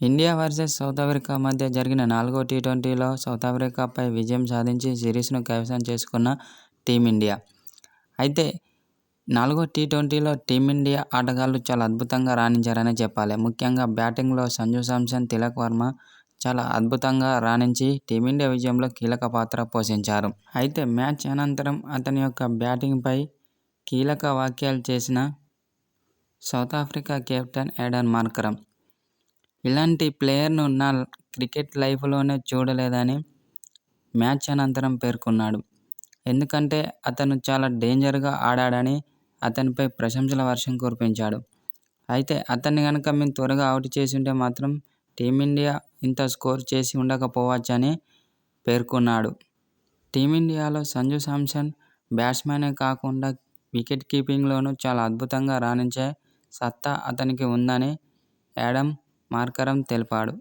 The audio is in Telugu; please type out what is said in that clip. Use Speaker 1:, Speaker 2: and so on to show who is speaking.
Speaker 1: ఇండియా వర్సెస్ సౌత్ ఆఫ్రికా మధ్య జరిగిన నాలుగో టీ ట్వంటీలో సౌత్ ఆఫ్రికాపై విజయం సాధించి సిరీస్ను కైవసం చేసుకున్న టీమిండియా. అయితే నాలుగో టీ ట్వంటీలో టీమిండియా ఆటగాళ్ళు చాలా అద్భుతంగా రాణించారనే చెప్పాలి. ముఖ్యంగా బ్యాటింగ్లో సంజు శాంసన్, తిలక్ వర్మ చాలా అద్భుతంగా రాణించి టీమిండియా విజయంలో కీలక పాత్ర పోషించారు. అయితే మ్యాచ్ అనంతరం అతని యొక్క బ్యాటింగ్పై కీలక వ్యాఖ్యలు చేసిన South Africa captain Aiden Markram ఇలాంటి ప్లేయర్ను నా క్రికెట్ లైఫ్లోనే చూడలేదని మ్యాచ్ అనంతరం పేర్కొన్నాడు. ఎందుకంటే అతను చాలా డేంజర్గా ఆడాడని అతనిపై ప్రశంసల వర్షం కురిపించాడు. అయితే అతన్ని కనుక మేము త్వరగా అవుట్ చేసి ఉంటే మాత్రం టీమిండియా ఇంత స్కోర్ చేసి ఉండకపోవచ్చని పేర్కొన్నాడు. టీమిండియాలో సంజు శాంసన్ బ్యాట్స్మెనే కాకుండా వికెట్ కీపింగ్లోనూ చాలా అద్భుతంగా రాణించే సత్తా అతనికి ఉందని యాడమ్ మార్కరమ్ తెలిపాడు.